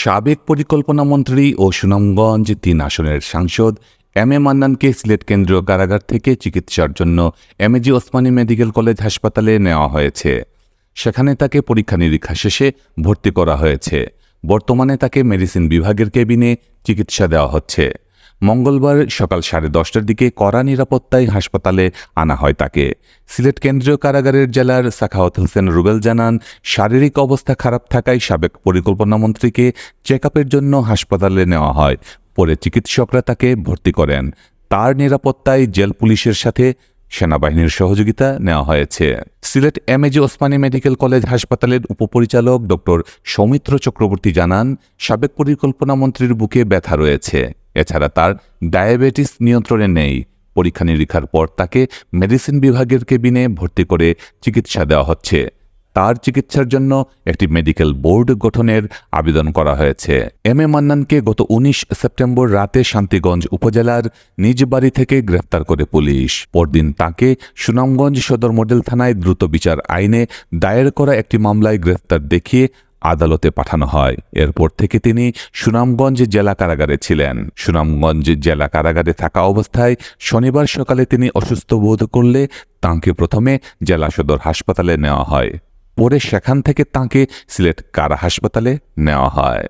সাবেক পরিকল্পনা মন্ত্রী ও সুনামগঞ্জ তিন আসনের সাংসদ এম এ মান্নানকে সিলেট কেন্দ্রীয় কারাগার থেকে চিকিৎসার জন্য এমএজি ওসমানী মেডিকেল কলেজ হাসপাতালে নেওয়া হয়েছে। সেখানে তাকে পরীক্ষা নিরীক্ষা শেষে ভর্তি করা হয়েছে। বর্তমানে তাকে মেডিসিন বিভাগের কেবিনে চিকিৎসা দেওয়া হচ্ছে। মঙ্গলবার সকাল সাড়ে দশটার দিকে কড়া নিরাপত্তায় হাসপাতালে আনা হয় তাকে। সিলেট কেন্দ্রীয় কারাগারের জেলার সাখাওয়াত হোসেন রুবেল জানান, শারীরিক অবস্থা খারাপ থাকায় সাবেক পরিকল্পনা মন্ত্রীকে চেক জন্য হাসপাতালে নেওয়া হয়। পরে চিকিৎসকরা তাকে ভর্তি করেন। তার নিরাপত্তায় জেল পুলিশের সাথে সেনাবাহিনীর সহযোগিতা নেওয়া হয়েছে। Sylhet MAG Osmani medical college হাসপাতালের উপপরিচালক ডক্টর সৌমিত্র চক্রবর্তী জানান, সাবেক পরিকল্পনা মন্ত্রীর বুকে ব্যথা রয়েছে। এছাড়া তার ডায়াবেটিস নিয়ন্ত্রণে নেই। পরীক্ষা নিরীক্ষার পর তাকে মেডিসিন বিভাগের কেবিনে ভর্তি করে চিকিৎসা দেওয়া হচ্ছে। তার চিকিৎসার জন্য একটি মেডিকেল বোর্ড গঠনের আবেদন করা হয়েছে। এম এ মান্নানকে গত উনিশ সেপ্টেম্বর রাতে শান্তিগঞ্জ উপজেলার নিজ বাড়ি থেকে গ্রেফতার করে পুলিশ। পরদিন তাকে সুনামগঞ্জ সদর মডেল থানায় দ্রুত বিচার আইনে দায়ের করা একটি মামলায় গ্রেফতার দেখিয়ে আদালতে পাঠানো হয়। এরপর থেকে তিনি সুনামগঞ্জ জেলা কারাগারে ছিলেন। সুনামগঞ্জ জেলা কারাগারে থাকা অবস্থায় শনিবার সকালে তিনি অসুস্থ বোধ করলে তাঁকে প্রথমে জেলা সদর হাসপাতালে নেওয়া হয়। পরে সেখান থেকে তাঁকে সিলেট কারা হাসপাতালে নেওয়া হয়।